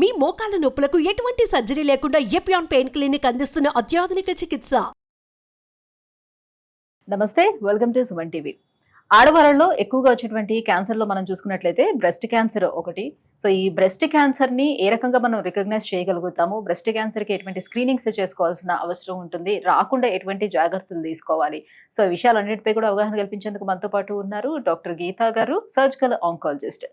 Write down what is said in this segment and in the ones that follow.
మీ మోకాల నొప్పులకు ఎటువంటి సర్జరీ లేకుండా ఎపియాన్ పెయిన్ క్లినిక్ అందిస్తున్న అత్యాధునిక చికిత్స. నమస్తే వెల్కమ్ టు సుమన్ టీవీ. ఆడవాళ్ళలో ఎక్కువగా వచ్చేటువంటి క్యాన్సర్లో మనం చూసుకున్నట్లయితే బ్రెస్ట్ క్యాన్సర్ ఒకటి. సో ఈ బ్రెస్ట్ క్యాన్సర్ని ఏ రకంగా మనం రికగ్నైజ్ చేయగలుగుతాము బ్రెస్ట్ క్యాన్సర్కి ఎటువంటి స్క్రీనింగ్స్ చేసుకోవాల్సిన అవసరం ఉంటుంది రాకుండా ఎటువంటి జాగ్రత్తలు తీసుకోవాలి. సో ఈ కూడా అవగాహన కల్పించేందుకు మనతో పాటు ఉన్నారు doctor Geeta garu surgical oncologist.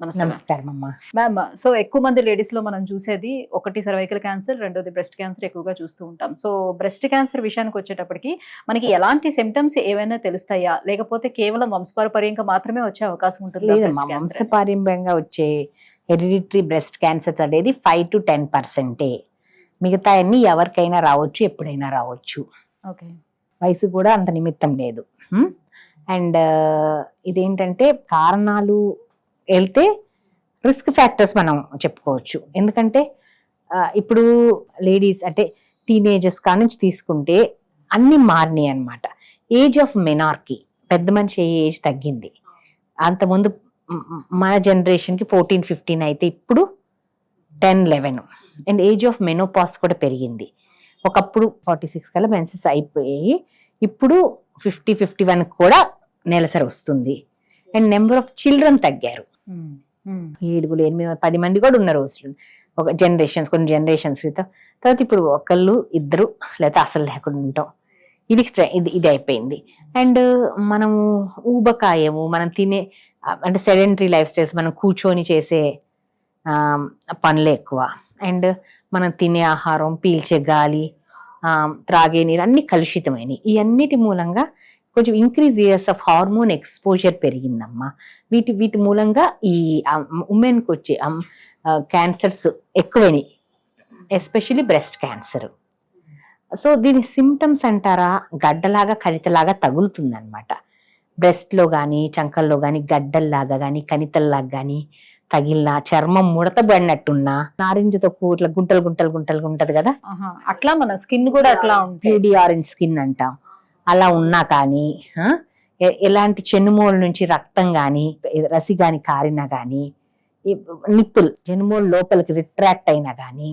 నమస్కారం అమ్మా మ్యామ్ సో ఎక్కువ మంది లేడీస్లో మనం చూసేది ఒకటి సర్వైకల్ క్యాన్సర్ రెండోది బ్రెస్ట్ క్యాన్సర్ ఎక్కువగా చూస్తూ ఉంటాం. సో బ్రెస్ట్ క్యాన్సర్ విషయానికి వచ్చేటప్పటికి మనకి ఎలాంటి సిమ్టమ్స్ ఏవైనా తెలుస్తాయా? లేకపోతే కేవలం వంశపారపర్యంగా మాత్రమే వచ్చే అవకాశం ఉంటుంది వంశపారంభ్యంగా వచ్చే హెరిడిటరీ బ్రెస్ట్ క్యాన్సర్స్ అనేది ఫైవ్ టు టెన్ పర్సెంటే మిగతా అన్ని ఎవరికైనా రావచ్చు ఎప్పుడైనా రావచ్చు. ఓకే. వయసు కూడా అంత నిమిత్తం లేదు. అండ్ ఇదేంటంటే కారణాలు వెళ్తే రిస్క్ ఫ్యాక్టర్స్ మనం చెప్పుకోవచ్చు. ఎందుకంటే ఇప్పుడు లేడీస్ అంటే టీనేజర్స్ కా నుంచి తీసుకుంటే అన్ని మారినాయి అనమాట ఏజ్ ఆఫ్ మెనార్కీ పెద్ద మనిషి ఏజ్ తగ్గింది. అంతకుముందు మన జనరేషన్కి ఫోర్టీన్ ఫిఫ్టీన్ అయితే ఇప్పుడు ten eleven. And age of menopause కూడా పెరిగింది. ఒకప్పుడు ఫార్టీ సిక్స్ కల్లా మెన్సెస్ అయిపోయాయి ఇప్పుడు ఫిఫ్టీ ఫిఫ్టీ వన్ కూడా నెలసరి వస్తుంది. అండ్ నెంబర్ ఆఫ్ చిల్డ్రన్ తగ్గారు. ఏడుగులు ఎనిమిది పది మంది కూడా ఉన్నారు ఒక జనరేషన్స్ కొన్ని జనరేషన్స్ క్రితం. తర్వాత ఇప్పుడు ఒకళ్ళు ఇద్దరు లేకపోతే అసలు లేకుండా ఉంటాం. ఇది ఇది ఇది అయిపోయింది. అండ్ మనము ఊబకాయము మనం తినే అంటే సెడెంటరీ లైఫ్ స్టైల్స్ మనం కూర్చొని చేసే పనులే ఎక్కువ. అండ్ మనం తినే ఆహారం పీల్చే గాలి త్రాగే నీరు అన్ని కలుషితమైనవి ఇవన్నిటి మూలంగా కొంచెం increase years of hormone exposure పెరిగిందమ్మా. వీటి వీటి మూలంగా ఈ ఉమెన్కి వచ్చే క్యాన్సర్స్ ఎక్కువైనాయి. ఎస్పెషల్లీ బ్రెస్ట్ క్యాన్సర్ సో దీని సిమ్టమ్స్ అంటారా? గడ్డలాగా కణితలాగా తగులుతుంది అనమాట బ్రెస్ట్లో కానీ చంకల్లో కానీ గడ్డల్లాగా కానీ కణితల్లాగా కానీ తగిలిన చర్మం ముడత పడినట్టున్నా నారింజతో కూట్ల గుంటలు గుంటలు గుంటలు ఉంటది కదా? అట్లా మన స్కిన్ కూడా అట్లా ఉంటుంది ఆరెంజ్ స్కిన్ అంటాం. అలా ఉన్నా కానీ ఎలాంటి చెన్నుమూల నుంచి రక్తం కానీ రసి కానీ కారినా కానీ నిప్పులు చెన్నుమూల లోపలికి రిట్రాక్ట్ అయినా కానీ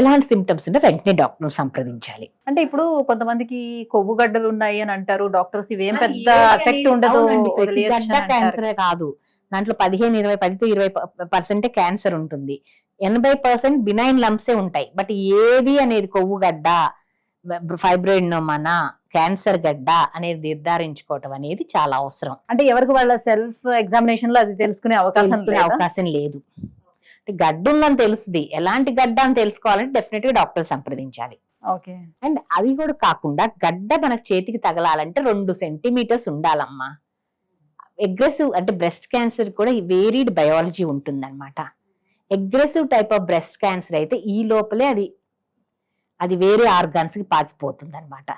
ఎలాంటి సిమ్టమ్స్ ఉంటే వెంటనే డాక్టర్ సంప్రదించాలి. అంటే ఇప్పుడు కొంతమందికి కొవ్వు గడ్డలు ఉన్నాయి అని అంటారు డాక్టర్స్ ఇవేం పెద్ద ఎఫెక్ట్ ఉండదు. క్యాన్సరే కాదు. దాంట్లో పదిహేను ఇరవై పది ఇరవై పర్సెంటే క్యాన్సర్ ఉంటుంది. ఎనభై పర్సెంట్ బినైన్ లంప్సే ఉంటాయి. బట్ ఏది అనేది కొవ్వు గడ్డ ఫైబ్రాయిడ్ నోమానా క్యాన్సర్ గడ్డ అనేది నిర్ధారించుకోవటం అనేది చాలా అవసరం. అంటే ఎవరికి వాళ్ళ సెల్ఫ్ ఎగ్జామినేషన్లో అది తెలుసుకునే అవకాశం? అవకాశం లేదు. అంటే గడ్డ ఉందని తెలుస్తుంది ఎలాంటి గడ్డ అని తెలుసుకోవాలంటే డెఫినెట్గా డాక్టర్ సంప్రదించాలి. ఓకే. అండ్ అది కూడా కాకుండా గడ్డ మనకు చేతికి తగలాలంటే రెండు సెంటీమీటర్స్ ఉండాలమ్మా. అగ్రెసివ్ అంటే బ్రెస్ట్ క్యాన్సర్ కూడా వేరీడ్ బయాలజీ ఉంటుందన్నమాట. Aggressive type of breast cancer అయితే ఈ లోపలే అది అది వేరే ఆర్గాన్స్కి పాకిపోతుంది అనమాట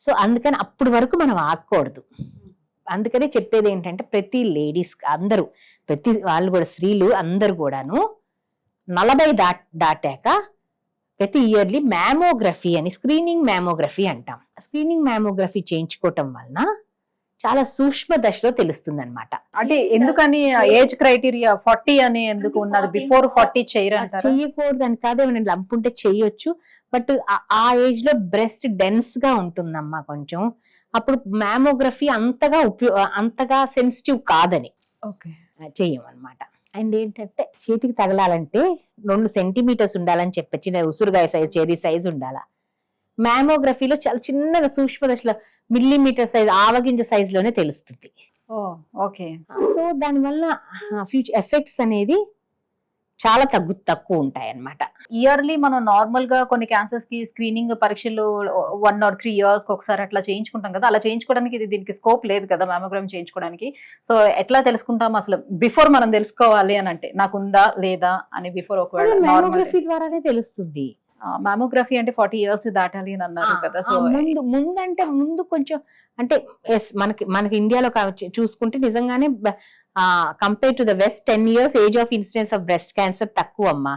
సో అందుకని అప్పటి వరకు మనం ఆకూడదు అందుకనే చెప్పేది ఏంటంటే ప్రతి లేడీస్ అందరూ ప్రతి వాళ్ళు కూడా స్త్రీలు అందరూ కూడాను నలభై దాట్ దాటాక ప్రతి ఇయర్లీ మ్యామోగ్రఫీ అని స్క్రీనింగ్ మ్యామోగ్రఫీ అంటాం. స్క్రీనింగ్ మ్యామోగ్రఫీ చేయించుకోవటం వలన చాలా సూక్ష్మ దశలో తెలుస్తుంది అనమాట అంటే ఎందుకని ఏజ్ క్రైటీరియా ఫార్టీ అని ఎందుకు ఉన్నది? బిఫోర్ ఫార్టీ చేయరు అంటారు చెయ్యకూడదు అని కాదు ఏమైనా లంప్ ఉంటే చెయ్యొచ్చు బట్ ఆ ఏజ్లో బ్రెస్ట్ డెన్స్గా ఉంటుందమ్మా కొంచెం. అప్పుడు మ్యామోగ్రఫీ అంతగా ఉపయో అంతగా సెన్సిటివ్ కాదని ఓకే. చెయ్యమన్నమాట అండ్ ఏంటంటే చేతికి తగలాలంటే రెండు సెంటీమీటర్స్ ఉండాలని చెప్పి చిన్న ఉసురుగాయ సైజ్ చెరీ సైజ్ ఉండాలా? మ్యామోగ్రఫీలో చాలా చిన్నగా సూక్ష్మ దశలో మిల్లీమీటర్ సైజ్ ఆవగింజ సైజ్లోనే తెలుస్తుంది. ఓకే. సో దానివల్ల ఫ్యూచర్ ఎఫెక్ట్స్ అనేది చాలా తగ్గు తక్కువ ఉంటాయి అన్నమాట ఇయర్లీ మనం నార్మల్గా కొన్ని క్యాన్సర్స్కి స్క్రీనింగ్ పరీక్షలు వన్ ఆర్ త్రీ ఇయర్స్కి ఒకసారి అట్లా చేయించుకుంటాం కదా అలా చేయించుకోవడానికి ఇది దీనికి స్కోప్ లేదు కదా మ్యామోగ్రామ్ చేయించుకోవడానికి. సో ఎట్లా తెలుసుకుంటాం అసలు? బిఫోర్ మనం తెలుసుకోవాలి అని అంటే నాకు ఉందా లేదా అని బిఫోర్ ఒకవేళ మ్యామోగ్రఫీ ద్వారానే తెలుస్తుంది. మ్యామోగ్రఫీ అంటే ఫార్టీ ఇయర్స్ దాటాలి అని అన్నారు కదా. సో ముందు ముందు అంటే ముందు కొంచెం అంటే ఎస్ మనకి మనకి ఇండియాలో చూసుకుంటే నిజంగానే compare to the west ten years age of incidence of breast cancer తక్కువ అమ్మా.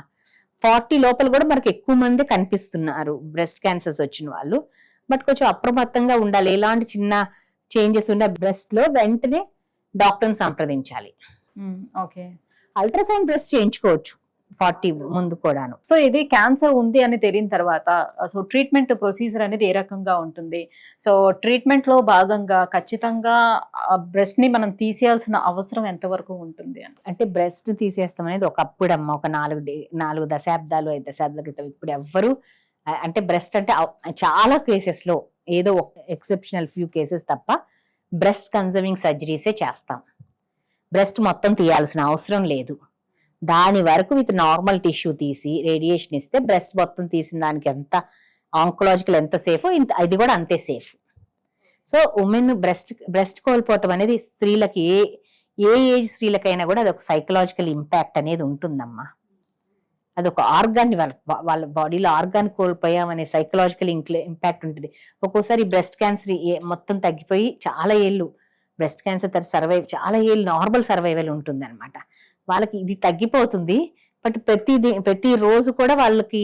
ఫార్టీ లోపల కూడా మనకి ఎక్కువ మంది కనిపిస్తున్నారు బ్రెస్ట్ క్యాన్సర్స్ వచ్చిన వాళ్ళు. బట్ కొంచెం అప్రమత్తంగా ఉండాలి. ఎలాంటి చిన్న చేంజెస్ ఉన్న బ్రెస్ట్లో వెంటనే డాక్టర్ని సంప్రదించాలి. ఓకే. అల్ట్రాసౌండ్ బ్రెస్ట్ చేయించుకోవచ్చు. ఫార్టీ ముందు కూడాను. సో ఇది క్యాన్సర్ ఉంది అని తెలియని తర్వాత సో ట్రీట్మెంట్ ప్రొసీజర్ అనేది ఏ రకంగా ఉంటుంది? సో ట్రీట్మెంట్లో భాగంగా ఖచ్చితంగా బ్రెస్ట్ని మనం తీసేయాల్సిన అవసరం ఎంతవరకు ఉంటుంది అని? అంటే బ్రెస్ట్ తీసేస్తాం అనేది ఒకప్పుడు అమ్మ ఒక నాలుగు డే- నాలుగు దశాబ్దాలు ఐదు దశాబ్దాల క్రితం ఇప్పుడు ఎవ్వరు అంటే బ్రెస్ట్ అంటే చాలా కేసెస్లో ఏదో ఒక ఎక్సెప్షనల్ ఫ్యూ కేసెస్ తప్ప బ్రెస్ట్ కన్జర్వింగ్ సర్జరీసే చేస్తాం. బ్రెస్ట్ మొత్తం తీయాల్సిన అవసరం లేదు. దాని వరకు విత్ నార్మల్ టిష్యూ తీసి రేడియేషన్ ఇస్తే బ్రెస్ట్ మొత్తం తీసిన దానికి ఎంత ఆంకలాజికల్ ఎంత సేఫ్ ఇంత ఇది కూడా అంతే safe so women breast breast కోల్పోవటం అనేది స్త్రీలకి ఏ ఏ ఏజ్ స్త్రీలకైనా కూడా అది ఒక సైకలాజికల్ ఇంపాక్ట్ అనేది ఉంటుందమ్మా. అది ఒక ఆర్గాన్ వాళ్ళ వాళ్ళ బాడీలో ఆర్గాన్ కోల్పోయామనే సైకలాజికల్ ఇంపాక్ట్ ఉంటుంది. ఒక్కోసారి బ్రెస్ట్ క్యాన్సర్ మొత్తం తగ్గిపోయి చాలా ఏళ్ళు బ్రెస్ట్ క్యాన్సర్ తర్వాత సర్వైవ్ చాలా ఏళ్ళు నార్మల్ సర్వైవల్ ఉంటుంది అనమాట వాళ్ళకి ఇది తగ్గిపోతుంది. బట్ ప్రతి ప్రతి రోజు కూడా వాళ్ళకి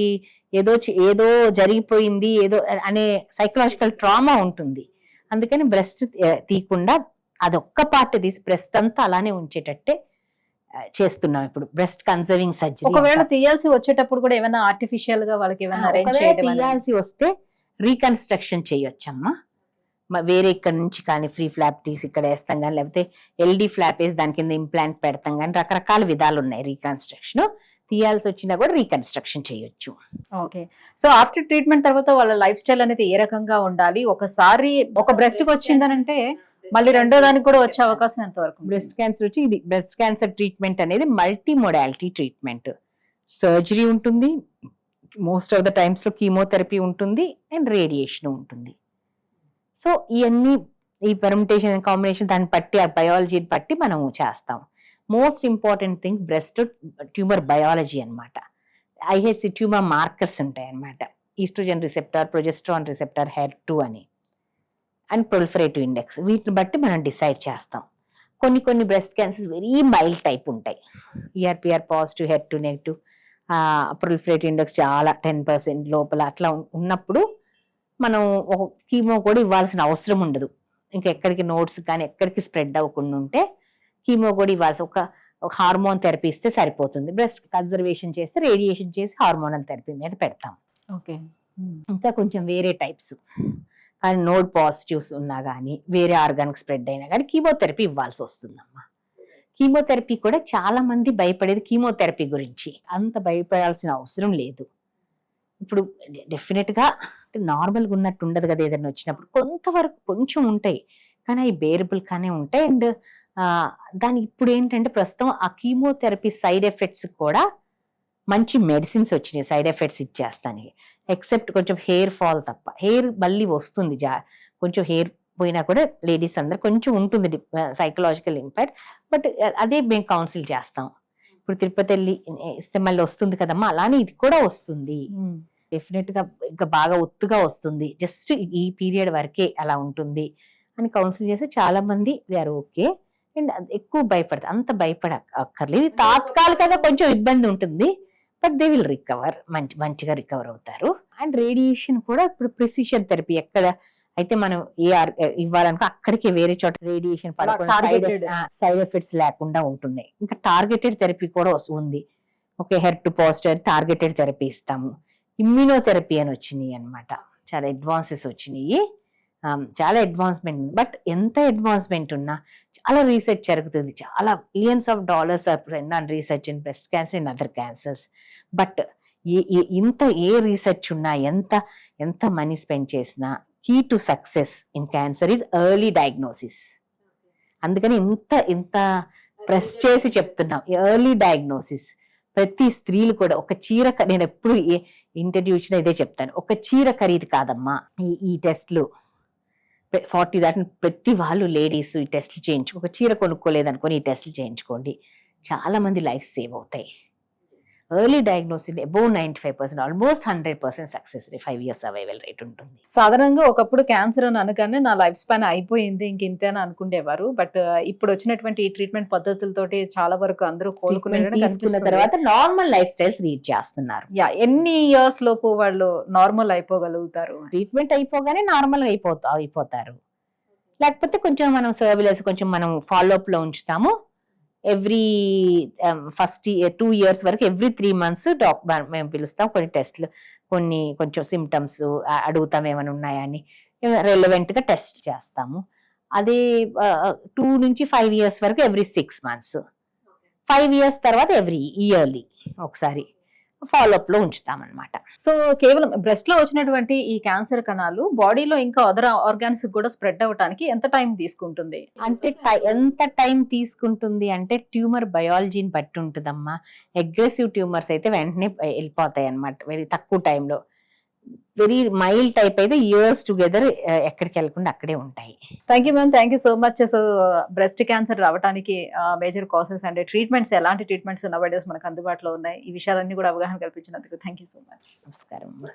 ఏదో ఏదో జరిగిపోయింది ఏదో అనే సైకలాజికల్ ట్రామా ఉంటుంది. అందుకని బ్రెస్ట్ తీయకుండా అదొక్క పార్ట్ తీసి బ్రెస్ట్ అంతా అలానే ఉంచేటట్టే చేస్తున్నాం ఇప్పుడు. బ్రెస్ట్ కన్సర్వింగ్ సర్జరీ ఒకవేళ తీయాల్సి వచ్చేటప్పుడు కూడా ఏమైనా ఆర్టిఫిషియల్గా వాళ్ళకి ఏమైనా అరేంజ్ తీయాల్సి వస్తే రీకన్స్ట్రక్షన్ చేయొచ్చమ్మా. వేరే ఇక్కడ నుంచి కానీ ఫ్రీ ఫ్లాప్ తీసి ఇక్కడ వేస్తాం కానీ లేకపోతే ఎల్డి ఫ్లాప్ వేసి దాని కింద ఇంప్లాంట్ పెడతాం కానీ రకరకాల విధాలు ఉన్నాయి రీకన్స్ట్రక్షన్. తీయాల్సి వచ్చినా కూడా రీకన్స్ట్రక్షన్ చేయొచ్చు. ఓకే. సో ఆఫ్టర్ ట్రీట్మెంట్ తర్వాత వాళ్ళ లైఫ్ స్టైల్ అనేది ఏ రకంగా ఉండాలి? ఒకసారి ఒక బ్రెస్ట్కి వచ్చిందనంటే మళ్ళీ రెండో దానికి కూడా వచ్చే అవకాశం ఎంత వరకు ఉంటుంది? బ్రెస్ట్ క్యాన్సర్ వచ్చి ఇది బ్రెస్ట్ క్యాన్సర్ ట్రీట్మెంట్ అనేది మల్టీ మోడాలిటీ ట్రీట్మెంట్. సర్జరీ ఉంటుంది. మోస్ట్ ఆఫ్ ద టైమ్స్లో కీమోథెరపీ ఉంటుంది అండ్ రేడియేషన్ ఉంటుంది. సో ఇవన్నీ ఈ పెర్మిటేషన్ కాంబినేషన్ దాన్ని బట్టి ఆ బయాలజీని బట్టి మనం చేస్తాం. Most important thing breast tumour biology అన్నమాట. ఐహెచ్సి ట్యూమర్ మార్కర్స్ ఉంటాయి అన్నమాట oestrogen receptor progesterone receptor HER two అని. అండ్ ప్రొలిఫరేటివ్ ఇండెక్స్ వీటిని బట్టి మనం డిసైడ్ చేస్తాం. కొన్ని కొన్ని breast cancers very mild type ఉంటాయి. ఈఆర్పిఆర్ పాజిటివ్ హెడ్ టు నెగిటివ్ ప్రొలిఫరేటివ్ ఇండెక్స్ చాలా టెన్ పర్సెంట్ లోపల అట్లా ఉన్నప్పుడు మనం ఒక కీమో కూడా ఇవ్వాల్సిన అవసరం ఉండదు. ఇంకా ఎక్కడికి నోట్స్ కానీ ఎక్కడికి స్ప్రెడ్ అవ్వకుండా ఉంటే కీమో కూడా ఇవ్వాల్సి ఒక హార్మోన్ థెరపీ ఇస్తే సరిపోతుంది. బ్రెస్ట్ కన్జర్వేషన్ చేస్తే రేడియేషన్ చేసి హార్మోనల్ థెరపీ మీద పెడతాం. ఓకే. ఇంకా కొంచెం వేరే టైప్స్ కానీ నోడ్ పాజిటివ్స్ ఉన్నా కానీ వేరే ఆర్గానిక్ స్ప్రెడ్ అయినా కానీ కీమోథెరపీ ఇవ్వాల్సి వస్తుందమ్మా. కీమోథెరపీ కూడా చాలా మంది భయపడేది కీమోథెరపీ గురించి. అంత భయపడాల్సిన అవసరం లేదు. ఇప్పుడు డెఫినెట్గా నార్మల్గా ఉన్నట్టు ఉండదు కదా ఏదైనా వచ్చినప్పుడు. కొంతవరకు కొంచెం ఉంటాయి. కానీ అవి బేరబుల్ గానే ఉంటాయి. అండ్ దాని ఇప్పుడు ఏంటంటే ప్రస్తుతం ఆ కీమోథెరపీ సైడ్ ఎఫెక్ట్స్ కూడా మంచి మెడిసిన్స్ వచ్చినాయి. సైడ్ ఎఫెక్ట్స్ ఇచ్చేస్తానికి. ఎక్సెప్ట్ కొంచెం హెయిర్ ఫాల్ తప్ప. హెయిర్ మళ్ళీ వస్తుంది. జా కొంచెం హెయిర్ పోయినా కూడా లేడీస్ అందరు కొంచెం ఉంటుంది సైకలాజికల్ ఇంపాక్ట్ బట్ అదే మేము కౌన్సిల్ చేస్తాం. ఇప్పుడు తిరుపతి వెళ్ళి ఇస్తే మళ్ళీ వస్తుంది కదమ్మా. అలానే ఇది కూడా వస్తుంది. డెఫినెట్గా ఇంకా బాగా ఒత్తుగా వస్తుంది. జస్ట్ ఈ పీరియడ్ వరకే అలా ఉంటుంది అని కౌన్సిల్ చేస్తే చాలా మంది దే ఆర్ ఓకే. అండ్ ఎక్కువ భయపడతారు అంత భయపడ అక్కర్లేదు తాత్కాలికంగా కొంచెం ఇబ్బంది ఉంటుంది బట్ దే విల్ రికవర్ మంచి మంచిగా రికవర్ అవుతారు. అండ్ రేడియేషన్ కూడా ఇప్పుడు ప్రిసిషన్ థెరపీ ఎక్కడ అయితే మనం ఏ ఆర్- ఇవ్వాలనుకో అక్కడికి వేరే చోట రేడియేషన్. సైడ్ ఎఫెక్ట్స్ లేకుండా ఉంటున్నాయి. ఇంకా టార్గెటెడ్ థెరపీ కూడా ఉంది ఓకే హెడ్ టు పాజిటివ్ టార్గెటెడ్ థెరపీ ఇస్తాము. ఇమ్యూనోథెరపీ అని వచ్చినాయి అన్నమాట. చాలా అడ్వాన్సెస్ వచ్చినాయి. Um, చాలా అడ్వాన్స్మెంట్ బట్ ఎంత అడ్వాన్స్మెంట్ ఉన్నా చాలా రీసెర్చ్ జరుగుతుంది. చాలా billions of dollars are on research in breast cancer in other cancers but ఇంత ఏ రీసెర్చ్ ఉన్నా ఎంత ఎంత మనీ స్పెండ్ చేసినా key to success in cancer is early diagnosis అందుకని ఇంత ఇంత ప్రెస్ చేసి చెప్తున్నాం. ఎర్లీ డయాగ్నోసిస్ ప్రతి స్త్రీలు కూడా ఒక చీర నేను ఎప్పుడు ఇంటర్వ్యూ ఇచ్చినా ఇదే చెప్తాను. ఒక చీర ఖరీదు కాదమ్మా. ఈ ఈ టెస్ట్లు. ఫార్టీ దాటిన ప్రతి వాళ్ళు లేడీస్ ఈ టెస్ట్లు చేయించు ఒక చీర కొనుక్కోలేదనుకొని ఈ టెస్ట్లు చేయించుకోండి. చాలా మంది లైఫ్ సేవ్ అవుతాయి. Early diagnosis above ninety five percent almost hundred percent success rate five years survival rate ఉంటుంది. సాధారణంగా ఒకప్పుడు క్యాన్సర్ అని అనగానే నా లైఫ్ స్పాన్ అయిపోయింది ఇంక ఇంతే అని అనుకునేవారు బట్ ఇప్పుడు వచ్చినటువంటి ఈ ట్రీట్మెంట్ పద్ధతులతోటి చాలా వరకు అందరూ కోలుకునే తర్వాత నార్మల్ లైఫ్ స్టైల్స్ రీడ్ చేస్తున్నారు. యా ఎన్ని ఇయర్స్ లోపు వాళ్ళు నార్మల్ అయిపోగలుగుతారు? ట్రీట్మెంట్ అయిపోగానే నార్మల్ అయిపోతా అయిపోతారు. లేకపోతే కొంచెం మనం సర్విలెన్స్ కొంచెం మనం ఫాలో అప్లో ఉంచుతాము. ఎవ్రీ ఫస్ట్ టూ ఇయర్స్ వరకు ఎవ్రీ త్రీ మంత్స్ డాక్ మేము పిలుస్తాం కొన్ని టెస్ట్లు కొన్ని కొంచెం సిమ్టమ్స్ అడుగుతాం ఏమైనా ఉన్నాయా అని. relevant గా టెస్ట్ చేస్తాము. అదే టూ నుంచి ఫైవ్ ఇయర్స్ వరకు every six months five years తర్వాత ఎవ్రీ ఇయర్లీ ఒకసారి. ఫాలోఅప్లో ఉంచుతాం అనమాట సో కేవలం బ్రెస్ట్లో వచ్చినటువంటి ఈ క్యాన్సర్ కణాలు బాడీలో ఇంకా అదర్ ఆర్గాన్స్ కూడా స్ప్రెడ్ అవ్వడానికి ఎంత టైం తీసుకుంటుంది? అంటే ఎంత టైం తీసుకుంటుంది అంటే ట్యూమర్ బయాలజీని బట్టి ఉంటుందమ్మా. అగ్రెసివ్ ట్యూమర్స్ అయితే వెంటనే వెళ్ళిపోతాయి అనమాట వెరీ తక్కువ టైంలో. వెరీ మైల్డ్ టైప్ అయితే ఇయర్స్ టుగెదర్ ఎక్కడికి వెళ్ళకుండా అక్కడే ఉంటాయి. Thank you ma'am thank you so much so breast cancer రావడానికి మేజర్ కాసెస్ అండ్ ట్రీట్మెంట్స్ ఎలాంటి ట్రీట్మెంట్స్ నవ్ డేస్ మనకు అందుబాటులో ఉన్నాయి? ఈ విషయాలన్నీ కూడా అవగాహన కల్పించినందుకు థ్యాంక్ యూ సో మచ్ నమస్కారం అమ్మా.